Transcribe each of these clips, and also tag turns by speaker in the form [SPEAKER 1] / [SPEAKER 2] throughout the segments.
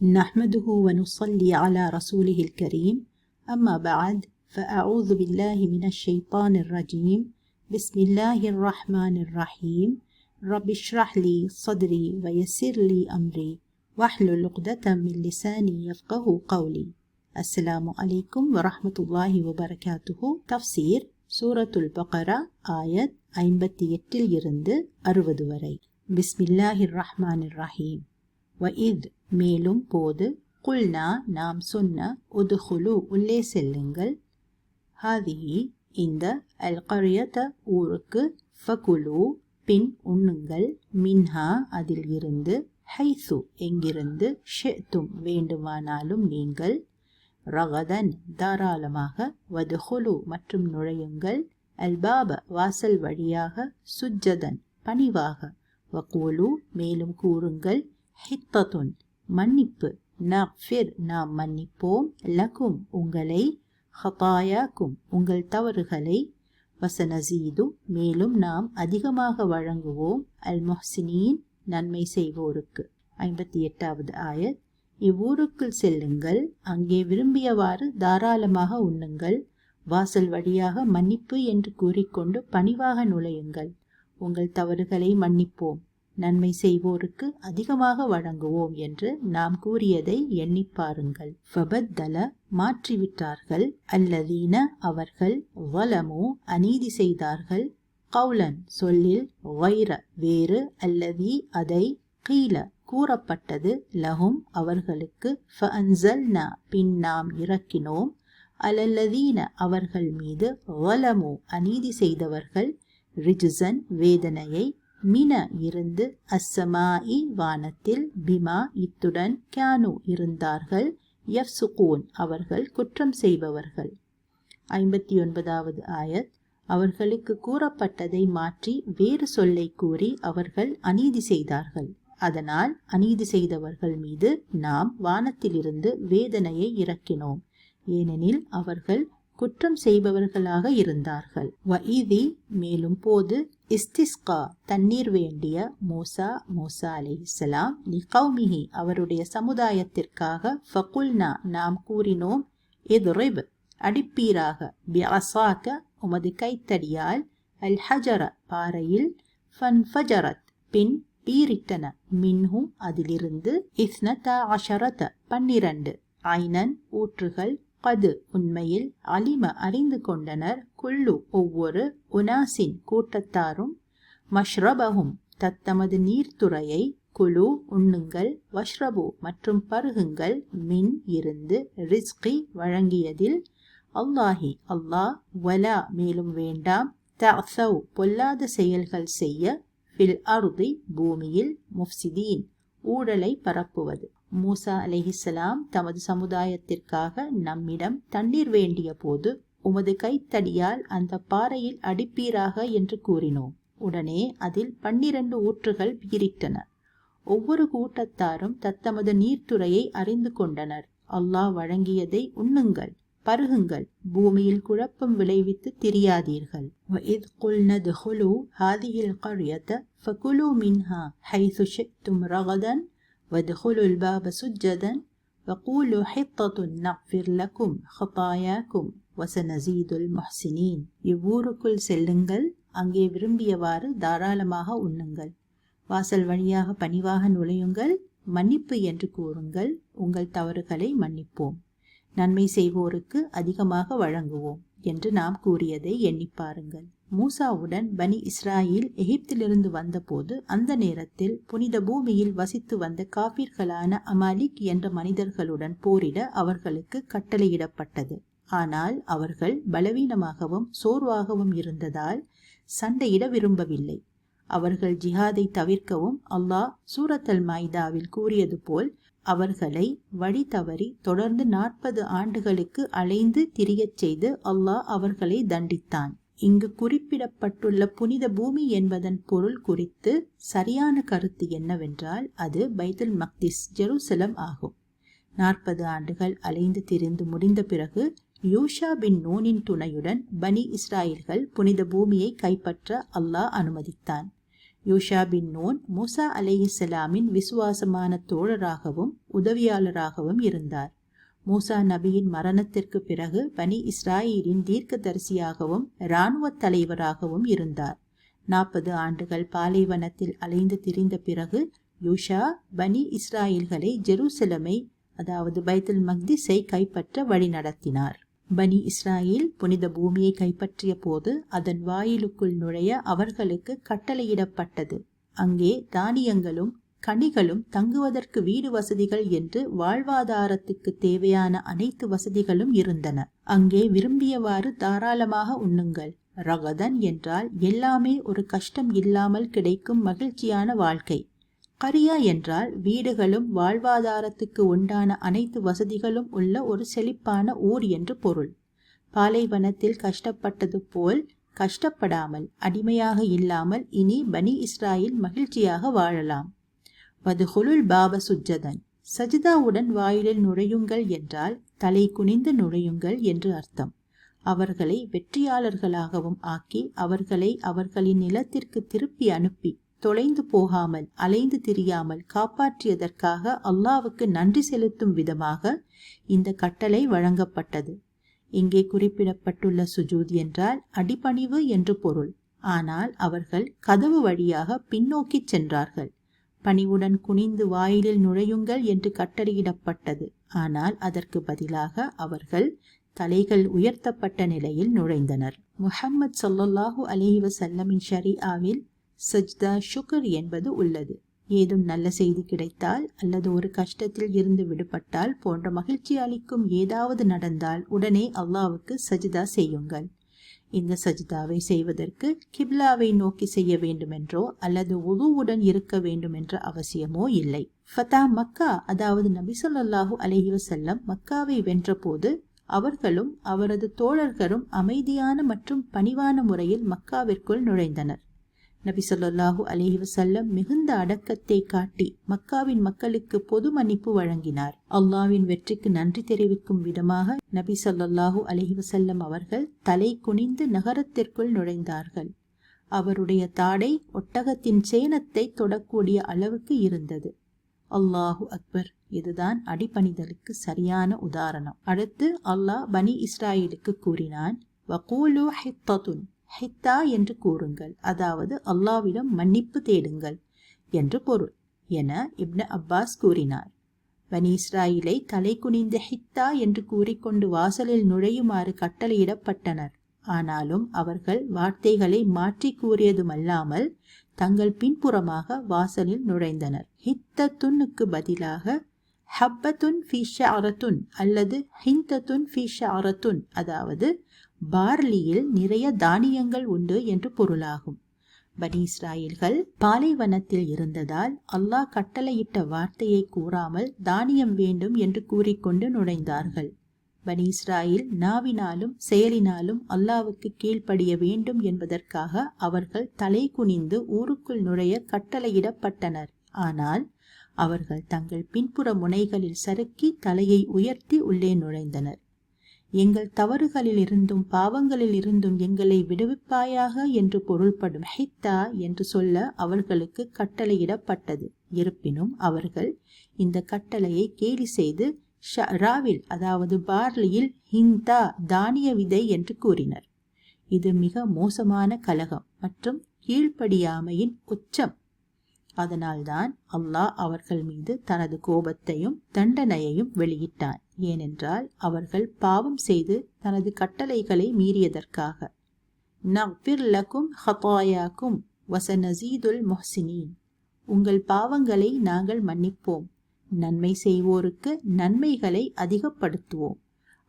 [SPEAKER 1] نحمده ونصلي على رسوله الكريم أما بعد فأعوذ بالله من الشيطان الرجيم بسم الله الرحمن الرحيم رب اشرح لي صدري ويسر لي أمري واحلل عقدة من لساني يفقه قولي السلام عليكم ورحمة الله وبركاته تفسير சூரத்துல் பகரா ஆயத் ஐம்பத்தி எட்டில் இருந்து அறுபது வரை பிஸ்மில்லாஹிர் ரஹ்மானிர் ரஹீம் வஇத் மேலும் போது குல்னா நாம் சொன்ன உதுகுலு உள்ளே செல்லுங்கள். ஹாதிஹி இந்த அல்கரியத ஊருக்கு ஃபகுலு பின் உண்ணுங்கள். மின்ஹா அதில் இருந்து ஹைசு எங்கிருந்து ஷெத்தும் வேண்டுமானாலும் நீங்கள் ரகதன் தாராளமாக வதுகுலு மற்றும் நுழையுங்கள். அல்பாப வாசல் வழியாக சுஜதன் பணிவாக வகூலு மேலும் கூறுங்கள். ஹித்ததுன் மன்னிப்பு. நஃபிர் நாம் மன்னிப்போம். லகும் உங்களை ஹபாயாக்கும் உங்கள் தவறுகளை வசனசீது மேலும் நாம் அதிகமாக வழங்குவோம். அல் மொஹ்சினின் நன்மை செய்வோருக்கு. ஐம்பத்தி எட்டாவது ஆயத். இவ்வூருக்குள் செல்லுங்கள். அங்கே விரும்பியவாறு தாராளமாக உண்ணுங்கள். வாசல் வழியாக மன்னிப்பு என்று கூறிக்கொண்டு பணிவாக நுழையுங்கள். உங்கள் தவறுகளை மன்னிப்போம். நன்மை செய்வோருக்கு அதிகமாக வழங்குவோம் என்று நாம் கூறியதை எண்ணி பாருங்கள். ஃபபத்தல மாற்றிவிட்டார்கள். அல்லதீன அவர்கள் வலமோ அநீதி செய்தார்கள். கவுலன் சொல்லில் வைர வேறு அல்லதி அதை கீழ கூறப்பட்டது. லஹும் அவர்களுக்கு ஃபன்சல்னா பின் நாம் இறக்கினோம். அலல்லதீன அவர்கள் மீது வலமோ அநீதி செய்தவர்கள் ரிஜுசன் வேதனையை மின இருந்து அஸ்ஸமாஇ வானத்தில் பிமா இத்துடன் கியானு இருந்தார்கள். எஃப் சுகூன் அவர்கள் குற்றம் செய்பவர்கள். ஐம்பத்தி ஒன்பதாவது ஆயத். அவர்களுக்கு கூறப்பட்டதை மாற்றி வேறு சொல்லை கூறி அவர்கள் அநீதி செய்தார்கள். அதனால் அநீதி செய்தவர்கள் மீது நாம் வானத்திலிருந்து வேதனையை இறக்கினோம். ஏனெனில் அவர்கள் குற்றம் செய்பவர்களாக இருந்தார்கள். வஇதி மேலும் போது இஸ்திஸ்கா தண்ணீர் வேண்டிய மூசா மூசா அலி இஸ்லாம் லிகௌமிஹி அவருடைய சமுதாயத்திற்காக ஃபகுல்னா நாம் கூறினோம் எதுரிப் அடிப்பீராக பியாசாக உமது கைத்தடியால் அல் ஹஜர பாறையில் ஃபன்ஃபஜரத் பின் பீரிட்டன மின்ஹும் அதிலிருந்து இஸ்னதா அஷரத பன்னிரண்டு ஐனன் ஊற்றுகள் கது உண்மையில் அலிம அறிந்து கொண்டனர். குள்ளு ஒவ்வொரு உனாசின் கூட்டத்தாரும் மஷ்ரபகும் தத்தமது நீர்த்துறையை குழு உண்ணுங்கள் வஷ்ரபு மற்றும் பருகுங்கள் மின் இருந்து ரிஸ்கி வழங்கியதில் அல்லாஹி அல்லாஹ் வலா மேலும் வேண்டாம். தசவ் பொல்லாத செயல்கள் செய்ய ஃபில் அருதி பூமியில் முஃப்சிதீன் ஊழலை பரப்புவது. மூசா அலிஹிசலாம் தமது சமுதாயத்திற்காக நம்மிடம் தண்ணீர் வேண்டிய போது உமது கைத்தடியால் அந்த பாறையில் அடிப்பீராக என்று கூறினோம் உடனே அதில் பன்னிரண்டு ஊற்றுகள் பீரிட்டன ஒவ்வொரு கூட்டத்தாரும் தத்தமது நீர்த்துறையை அறிந்து கொண்டனர் அல்லாஹ் வழங்கியதை உண்ணுங்கள் பருகுங்கள் பூமியில் குழப்பம் விளைவித்து திரியாதீர்கள் وَإِذْ قُلْنَا ادْخُلُوا هَذِهِ الْقَرْيَةَ فَكُلُوا مِنْهَا حَيْثُ شِئْتُمْ رَغَدًا وَادْخُلُوا الْبَابَ سُجَّدًا وَقُولُوا حِطَّةٌ نَغْفِرْ لَكُمْ خَطَايَاكُمْ وَسَنَزِيدُ الْمُحْسِنِينَ இவ்வூருக்குள் செல்லுங்கள் அங்கே விரும்பியவாறு தாராளமாக உண்ணுங்கள் வாசல் வழியாக பணிவாக நுழையுங்கள் மன்னிப்பு என்று கூறுங்கள் உங்கள் தவறுகளை மன்னிப்போம் நன்மை செய்வோருக்கு அதிகமாக வழங்குவோம் என்று நாம் கூறியதை எண்ணி பாருங்கள் மூசாவுடன் பனி இஸ்ராயில் எகிப்திலிருந்து வந்தபோது அந்த நேரத்தில் புனித பூமியில் வசித்து வந்த காபீர்களான அமாலிக் என்ற மனிதர்களுடன் போரிட அவர்களுக்கு கட்டளையிடப்பட்டது. ஆனால் அவர்கள் பலவீனமாகவும் சோர்வாகவும் இருந்ததால் சண்டையிட விரும்பவில்லை. அவர்கள் ஜிஹாதை தவிர்க்கவும் அல்லாஹ் சூரத்தல் மைதாவில் கூறியது போல் அவர்களை வழி தவறி தொடர்ந்து நாற்பது ஆண்டுகளுக்கு அலைந்து திரியச் செய்து அல்லாஹ் அவர்களை தண்டித்தான். இங்கு குறிப்பிடப்பட்டுள்ள புனித பூமி என்பதன் பொருள் குறித்து சரியான கருத்து என்னவென்றால் அது பைத்துல் மக்திஸ் ஜெருசலம் ஆகும். நாற்பது ஆண்டுகள் அலைந்து திரிந்து முடிந்த பிறகு யூஷா பின் நூனின் துணையுடன் பனி இஸ்ராயில்கள் புனித பூமியை கைப்பற்ற அல்லாஹ் அனுமதித்தான். யூஷா பின் நூன் மூசா அலைஹிஸ்ஸலாமின் விசுவாசமான தோழராகவும் உதவியாளராகவும் இருந்தார். மூசா நபியின் மரணத்திற்கு பிறகு பனி இஸ்ராயிலின் தீர்க்கதரிசியாகவும் இராணுவ தலைவராகவும் இருந்தார். நாற்பது ஆண்டுகள் பாலைவனத்தில் அலைந்து திரிந்த பிறகு யூஷா பனி இஸ்ராயில்களை ஜெருசலமை அதாவது பைத்துல் மக்திஸை கைப்பற்ற வழிநடத்தினார் பனி இஸ்ராயில் புனித பூமியை கைப்பற்றிய போது அதன் வாயிலுக்குள் நுழைய அவர்களுக்கு கட்டளையிடப்பட்டது. அங்கே தானியங்களும் கனிகளும் தங்குவதற்கு வீடு வசதிகள் என்று வாழ்வாதாரத்துக்கு தேவையான அனைத்து வசதிகளும் இருந்தன. அங்கே விரும்பியவாறு தாராளமாக உண்ணுங்கள். ரகதன் என்றால் எல்லாமே ஒரு கஷ்டம் இல்லாமல் கிடைக்கும் மகிழ்ச்சியான வாழ்க்கை. கரியா என்றால் வீடுகளும் வாழ்வாதாரத்துக்கு உண்டான அனைத்து வசதிகளும் உள்ள ஒரு செழிப்பான ஊர் என்று பொருள். பாலைவனத்தில் கஷ்டப்பட்டது போல் கஷ்டப்படாமல் அடிமையாக இல்லாமல் இனி பனி இஸ்ராயில் மகிழ்ச்சியாக வாழலாம். வதுகுலுல் பாப சுஜதன் சஜிதாவுடன் வாயிலில் நுழையுங்கள் என்றால் தலை குனிந்து நுழையுங்கள் என்று அர்த்தம். அவர்களை வெற்றியாளர்களாகவும் ஆக்கி அவர்களை அவர்களின் நிலத்திற்கு திருப்பி அனுப்பி தொலைந்து போகாமல் அலைந்து திரியாமல் காப்பாற்றியதற்காக அல்லாவுக்கு நன்றி செலுத்தும் விதமாக இந்த கட்டளை வழங்கப்பட்டது. இங்கே குறிப்பிடப்பட்டுள்ள சுஜூத் என்றால் அடிபணிவு என்று பொருள். ஆனால் அவர்கள் கதவு வழியாக பின்னோக்கி சென்றார்கள். பணிவுடன் குனிந்து வாயிலில் நுழையுங்கள் என்று கட்டளையிடப்பட்டது. ஆனால் அதற்கு பதிலாக அவர்கள் தலைகள் உயர்த்தப்பட்ட நிலையில் நுழைந்தனர். முஹம்மது சொல்லல்லாஹு அலஹி வசல்லமின் ஷரியாவில் சஜ்தா ஷுகர் என்பது உள்ளது. ஏதும் நல்ல செய்தி கிடைத்தால் அல்லது ஒரு கஷ்டத்தில் இருந்து விடுபட்டால் போன்ற மகிழ்ச்சி அளிக்கும் ஏதாவது நடந்தால் உடனே அல்லாவுக்கு சஜிதா செய்யுங்கள். இந்த சஜிதாவை செய்வதற்கு கிப்லாவை நோக்கி செய்ய வேண்டுமென்றோ அல்லது உதுவுடன் இருக்க வேண்டுமென்ற அவசியமோ இல்லை. ஃபதா மக்கா அதாவது நபிசல்லாஹு அலஹி வசல்லம் மக்காவை வென்றபோது அவர்களும் அவரது தோழர்களும் அமைதியான மற்றும் பணிவான முறையில் மக்காவிற்குள் நுழைந்தனர். நபி சொல்லாஹு அலஹி வசல்லம் மிகுந்த அடக்கத்தை காட்டி மக்காவின் மக்களுக்கு பொது மன்னிப்பு வழங்கினார். அல்லாவின் வெற்றிக்கு நன்றி தெரிவிக்கும் விதமாக நபி சொல்லாஹு அலஹி வசல்லம் அவர்கள் தலை குனிந்து நகரத்திற்குள் நுழைந்தார்கள். அவருடைய தாடை ஒட்டகத்தின் சேனத்தை தொடக்கூடிய அளவுக்கு இருந்தது. அல்லாஹு அக்பர் இதுதான் அடிபணிதலுக்கு சரியான உதாரணம். அடுத்து அல்லாஹ் பனி இஸ்ராயலுக்கு கூறினான் வகூலு ஹித்ததுன் ஹித்தா என்று கூறுங்கள். அதாவது அல்லாவிடம் மன்னிப்பு தேடுங்கள் என்று பொருள். என இப்ன அப்பாஸ் கூறினார். பனி இஸ்ராயிலை தலை குனிந்த ஹித்தா என்று கூறிக்கொண்டு வாசலில் நுழையுமாறு கட்டளையிடப்பட்டனர். ஆனாலும் அவர்கள் வார்த்தைகளை மாற்றி கூறியதுமல்லாமல் தங்கள் பின்புறமாக வாசலில் நுழைந்தனர். ஹித்தத்துன்னுக்கு பதிலாக ஹப்பத்துன் ஃபீஷாரத்துன் அல்லது ஹிந்தத்துன் ஃபீஷாரத்துன் அதாவது பார்லியில் நிறைய தானியங்கள் உண்டு என்று பொருளாகும். பனி இஸ்ராயல்கள் பாலைவனத்தில் இருந்ததால் அல்லாஹ் கட்டளையிட்ட வார்த்தையை கூறாமல் தானியம் வேண்டும் என்று கூறிக்கொண்டு நுழைந்தார்கள். பனி இஸ்ராயில் நாவினாலும் செயலினாலும் அல்லாவுக்கு கீழ்ப்படிய வேண்டும் என்பதற்காக அவர்கள் தலை குனிந்து ஊருக்குள் நுழைய கட்டளையிடப்பட்டனர். ஆனால் அவர்கள் தங்கள் பின்புற முனைகளில் சறுக்கி தலையை உயர்த்தி உள்ளே நுழைந்தனர். எங்கள் தவறுகளில் இருந்தும் பாவங்களில் இருந்தும் எங்களை விடுவிப்பாயாக என்று பொருள்படும் ஹித்தா என்று சொல்ல அவர்களுக்கு கட்டளையிடப்பட்டது. இருப்பினும் அவர்கள் இந்த கட்டளையை கேலி செய்து ஷராவில் அதாவது பார்லியில் ஹிந்தா தானிய விதை என்று கூறினர். இது மிக மோசமான கலகம் மற்றும் கீழ்ப்படியாமையின் உச்சம். அதனால்தான் அல்லாஹ் அவர்கள் மீது தனது கோபத்தையும் தண்டனையையும் வெளியிட்டான். ஏனென்றால் அவர்கள் பாவம் செய்து தனது கட்டளைகளை மீறியதற்காக. நவ்பிர் லக்கும் ஹபாயாக்கும் வசநசீதுல் மொஹ்சினீன். உங்கள் பாவங்களை நாங்கள் மன்னிப்போம். நன்மை செய்வோருக்கு நன்மைகளை அதிகப்படுத்துவோம்.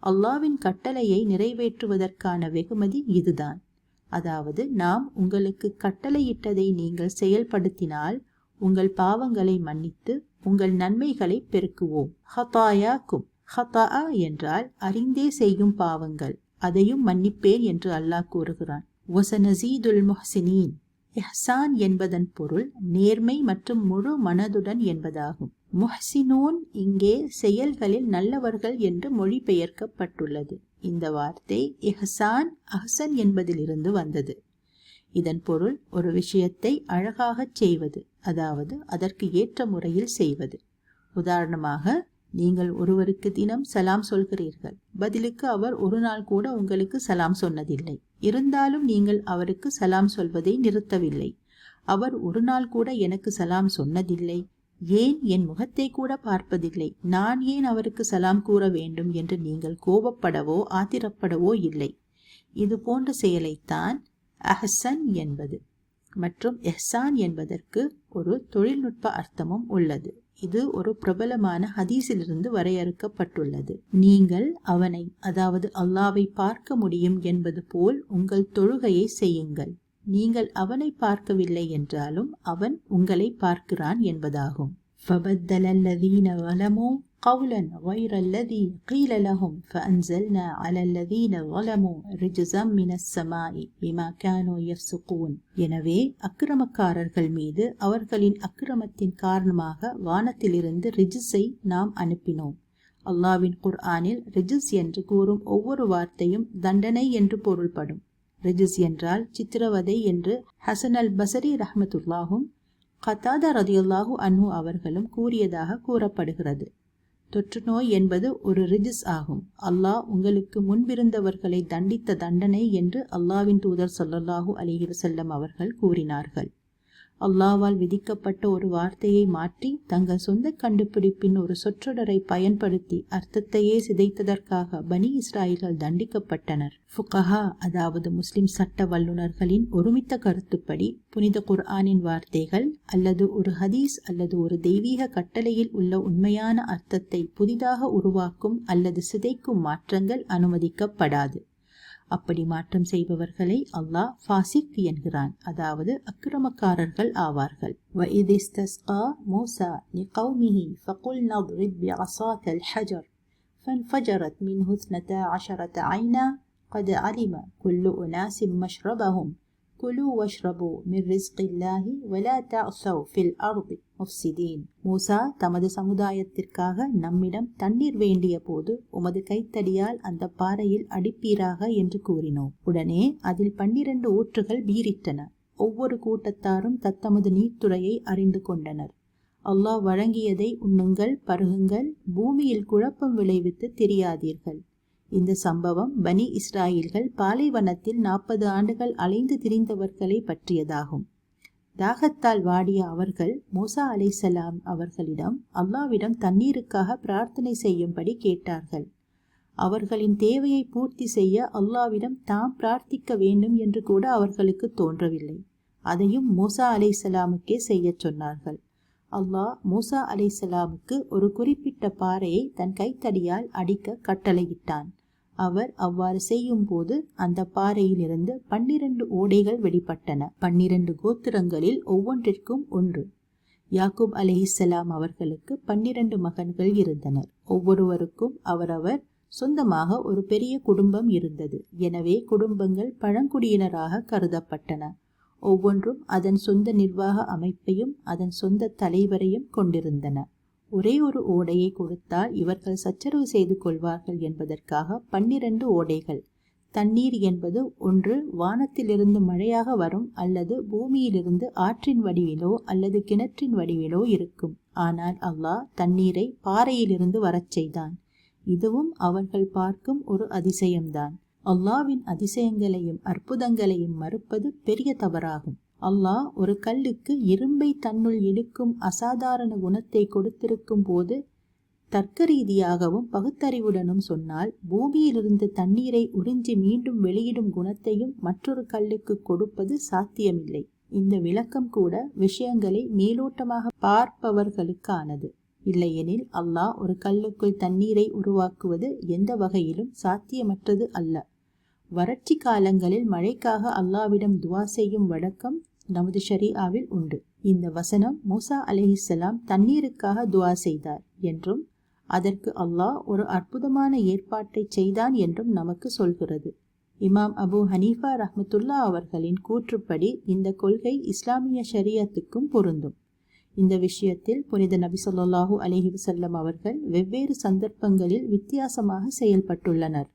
[SPEAKER 1] அல்லாவின் கட்டளையை நிறைவேற்றுவதற்கான வெகுமதி இதுதான். அதாவது நாம் உங்களுக்கு கட்டளையிட்டதை நீங்கள் செயல்படுத்தினால் உங்கள் பாவங்களை மன்னித்து உங்கள் நன்மைகளை பெருக்குவோம். ஹதாயாக்கும் ஹதா என்றால் அறிந்தே செய்யும் பாவங்கள். அதையும் மன்னிப்பேன் என்று அல்லாஹ் கூறுகிறான். ஒசனசீதுல் முஹ்சினீன். எஹ்சான் என்பதன் பொருள் நேர்மை மற்றும் முழு மனதுடன் என்பதாகும். முஹ்சினோன் இங்கே செயல்களில் நல்லவர்கள் என்று மொழிபெயர்க்கப்பட்டுள்ளது. இந்த வார்த்தை எஹ்சான் அஹ்சன் என்பதிலிருந்து வந்தது. இதன் பொருள் ஒரு விஷயத்தை அழகாகச் செய்வது அதாவது அதற்கு ஏற்ற முறையில் செய்வது. உதாரணமாக நீங்கள் ஒருவருக்கு தினம் சலாம் சொல்கிறீர்கள். பதிலுக்கு அவர் ஒரு நாள் கூட உங்களுக்கு சலாம் சொன்னதில்லை. இருந்தாலும் நீங்கள் அவருக்கு சலாம் சொல்வதை நிறுத்தவில்லை. அவர் ஒரு நாள் கூட எனக்கு சலாம் சொன்னதில்லை. ஏன் என் முகத்தை கூட பார்ப்பதில்லை. நான் ஏன் அவருக்கு சலாம் கூற வேண்டும் என்று நீங்கள் கோபப்படவோ ஆத்திரப்படவோ இல்லை. இது போன்ற செயலைத்தான் அஹ்சன் என்பது. மற்றும் எஹ்சான் என்பதற்கு ஒரு தொழில்நுட்ப அர்த்தமும் உள்ளது. இது ஒரு பிரபலமான ஹதீஸிலிருந்து வரையறுக்கப்பட்டுள்ளது நீங்கள் அவனை அதாவது அல்லாவை பார்க்க முடியும் என்பது போல் உங்கள் தொழுகையை செய்யுங்கள் நீங்கள் அவனை பார்க்கவில்லை என்றாலும் அவன் உங்களை பார்க்கிறான் என்பதாகும் فبدل الذين ظلموا قولا غير الذي قيل لهم فأنزلنا على الذين ظلموا رجزا من السماء بما كانوا يفسقون எனவே அக்கிரமக்காரர்கள் மீது அவர்களின் அக்கிரமத்தின் காரணமாக வானத்திலிருந்து ரிஜிஸை நாம் அனுப்பினோம் அல்லாவின் குர்ஆனில் ரிஜிஸ் என்று கூறும் ஒவ்வொரு வார்த்தையும் தண்டனை என்று பொருள்படும் ரிஜிஸ் என்றால் சித்திரவதை என்று ஹசன் அல் பசரி ரஹமத்துல்லாஹும் கத்தாதா ரதியுல்லாஹு அன்ஹு அவர்களும் கூறியதாக கூறப்படுகிறது தொற்று நோய் என்பது ஒரு ரிஜிஸ் ஆகும். அல்லாஹ் உங்களுக்கு முன்பிருந்தவர்களை தண்டித்த தண்டனை என்று அல்லாவின் தூதர் சொல்லல்லாஹு அலிஹி வசல்லம் அவர்கள் கூறினார்கள். அல்லாவால் விதிக்கப்பட்ட ஒரு வார்த்தையை மாற்றி தங்கள் சொந்த கண்டுபிடிப்பின் ஒரு சொற்றொடரை பயன்படுத்தி அர்த்தத்தையே சிதைத்ததற்காக பனி இஸ்ராயில்கள் தண்டிக்கப்பட்டனர். ஃபுகஹா அதாவது முஸ்லிம் சட்ட வல்லுநர்களின் ஒருமித்த கருத்துப்படி புனித குர்ஆனின் வார்த்தைகள் அல்லது ஒரு ஹதீஸ் அல்லது ஒரு தெய்வீக கட்டளையில் உள்ள உண்மையான அர்த்தத்தை புதிதாக உருவாக்கும் அல்லது சிதைக்கும் மாற்றங்கள் அனுமதிக்கப்படாது. அப்படி மாற்றம் செய்பவர்களை அல்லாஹ் ஃபாசிக் என்கிறான் அதாவது அக்கிரமக்காரர்கள் ஆவார்கள் وَإِذِ اسْتَسْقَى مُوسَى لِقَوْمِهِ فَقُلْنَا اضْرِبْ بِعَصَاكَ الْحَجَرَ فانفجرت منه اثنتا عشرة عينا قد علم كل أناس مشربهم كلوا واشربوا من رزق الله ولا تعثوا في الأرض முஃப்சிதீன் மூசா தமது சமுதாயத்திற்காக நம்மிடம் தண்ணீர் வேண்டிய போது உமது கைத்தடியால் அந்த பாறையில் அடிப்பீராக என்று கூறினோம். உடனே அதில் பன்னிரண்டு ஊற்றுகள் பீரிட்டன ஒவ்வொரு கூட்டத்தாரும் தத்தமது நீர்த்துறையை அறிந்து கொண்டனர். அல்லாஹ் வழங்கியதை உண்ணுங்கள் பருகுங்கள் பூமியில் குழப்பம் விளைவித்து தெரியாதீர்கள். இந்த சம்பவம் பனி இஸ்ராயில்கள் பாலைவனத்தில் நாற்பது ஆண்டுகள் அலைந்து திரிந்தவர்களை பற்றியதாகும். தாகத்தால் வாடிய அவர்கள் மூசா அலைசலாம் அவர்களிடம் அல்லாவிடம் தண்ணீருக்காக பிரார்த்தனை செய்யும்படி கேட்டார்கள். அவர்களின் தேவையை பூர்த்தி செய்ய அல்லாவிடம் தாம் பிரார்த்திக்க வேண்டும் என்று கூட அவர்களுக்கு தோன்றவில்லை. அதையும் மூசா அலைசலாமுக்கே செய்யச் சொன்னார்கள். அல்லாஹ் மூசா அலைசலாமுக்கு ஒரு குறிப்பிட்ட பாறையை தன் கைத்தடியால் அடிக்க கட்டளையிட்டான். அவர் அவ்வாறு செய்யும் போது அந்த பாறையிலிருந்து பன்னிரண்டு ஓடைகள் வெளிப்பட்டன பன்னிரண்டு கோத்திரங்களில் ஒவ்வொன்றிற்கும் ஒன்று. யாக்கூப் அலிஹிசலாம் அவர்களுக்கு பன்னிரண்டு மகன்கள் இருந்தனர். ஒவ்வொருவருக்கும் அவரவர் சொந்தமாக ஒரு பெரிய குடும்பம் இருந்தது. எனவே குடும்பங்கள் பழங்குடியினராக கருதப்பட்டன. ஒவ்வொன்றும் அதன் சொந்த நிர்வாக அமைப்பையும் அதன் சொந்த தலைவரையும் கொண்டிருந்தன. ஒரே ஒரு ஓடையை கொடுத்தால் இவர்கள் சச்சரவு செய்து கொள்வார்கள் என்பதற்காக பன்னிரண்டு ஓடைகள். தண்ணீர் என்பது ஒன்று வானத்திலிருந்து மழையாக வரும் அல்லது பூமியிலிருந்து ஆற்றின் வடிவிலோ அல்லது கிணற்றின் வடிவிலோ இருக்கும். ஆனால் அல்லாஹ் தண்ணீரை பாறையிலிருந்து வரச் செய்தான். இதுவும் அவர்கள் பார்க்கும் ஒரு அதிசயம்தான். அல்லாவின் அதிசயங்களையும் அற்புதங்களையும் மறுப்பது பெரிய தவறாகும். அல்லாஹ் ஒரு கல்லுக்கு இரும்பை தன்னுள் இழுக்கும் அசாதாரண குணத்தை கொடுத்திருக்கும் போது தர்க்க ரீதியாகவும் பகுத்தறிவுடனும் சொன்னால் பூமியிலிருந்து தண்ணீரை உறிஞ்சி மீண்டும் வெளியிடும் குணத்தையும் மற்றொரு கல்லுக்கு கொடுப்பது சாத்தியமில்லை. இந்த விளக்கம் கூட விஷயங்களை மேலோட்டமாக பார்ப்பவர்களுக்கானது. இல்லையெனில் அல்லாஹ் ஒரு கல்லுக்குள் தண்ணீரை உருவாக்குவது எந்த வகையிலும் சாத்தியமற்றது அல்ல. வறட்சி காலங்களில் மழைக்காக அல்லாவிடம் துவா செய்யும் வழக்கம் நமது ஷரீஆவில் உண்டு. இந்த வசனம் மூசா அலிஹிசலாம் தண்ணீருக்காக துவா செய்தார் என்றும் அதற்கு அல்லாஹ் ஒரு அற்புதமான ஏற்பாட்டை செய்தான் என்றும் நமக்கு சொல்கிறது. இமாம் அபு ஹனீஃபா ரஹமத்துல்லா அவர்களின் கூற்றுப்படி இந்த கொள்கை இஸ்லாமிய ஷரியத்துக்கும் பொருந்தும். இந்த விஷயத்தில் புனித நபி சொல்லாஹூ அலஹி வசல்லம் அவர்கள் வெவ்வேறு சந்தர்ப்பங்களில் வித்தியாசமாக செயல்பட்டுள்ளனர்.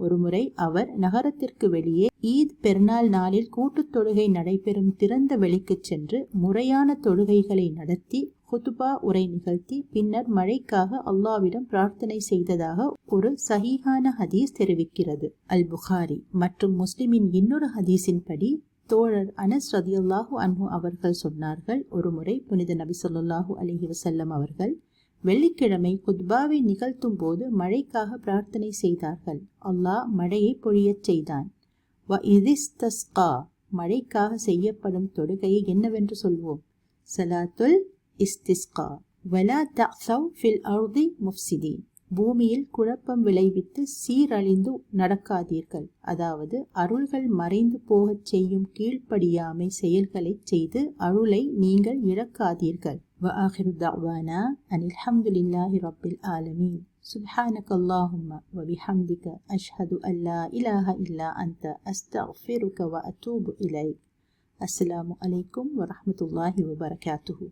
[SPEAKER 1] ஒருமுறை அவர் நகரத்திற்கு வெளியே ஈத் பெருநாள் நாளில் கூட்டுத் தொழுகை நடைபெறும் திறந்த வெளிக்குச் சென்று முறையான தொழுகைகளை நடத்தி ஹுதுபா உரை நிகழ்த்தி பின்னர் மழைக்காக அல்லாவிடம் பிரார்த்தனை செய்ததாக ஒரு சஹீஹான ஹதீஸ் தெரிவிக்கிறது. அல் புகாரி மற்றும் முஸ்லிமின் இன்னொரு ஹதீஸின்படி தோழர் அனஸ் ரதியுல்லாஹு அன்ஹு அவர்கள் சொன்னார்கள் ஒருமுறை புனித நபி சொல்லாஹு அலஹி வசல்லம் அவர்கள் வெள்ளிக்கிழமை குத்பாவை நிகழ்த்தும் போது மழைக்காக பிரார்த்தனை செய்தார்கள். அல்லாஹ் மழையை பொழியச் செய்தான். வ இதிஸ்தஸ்கா மழைக்காக செய்யப்படும் தொடுகையை என்னவென்று சொல்வோம். சலாத்துல் இஸ்திஸ்கா. வலா தஃசவ் ஃபில் அர்தி முஃப்சிதீன். பூமியில் குழப்பம் விளைவித்து சீரழிந்து நடக்காதீர்கள். அதாவது அருள்கள் மறைந்து போகச் செய்யும் கீழ்ப்படியாமை செயல்களை செய்து அருளை நீங்கள் இழக்காதீர்கள். وآخر دعوانا أن الحمد لله رب العالمين. سبحانك اللهم وبحمدك أشهد أن لا إله إلا أنت أستغفرك وأتوب إليك. السلام عليكم ورحمة الله وبركاته.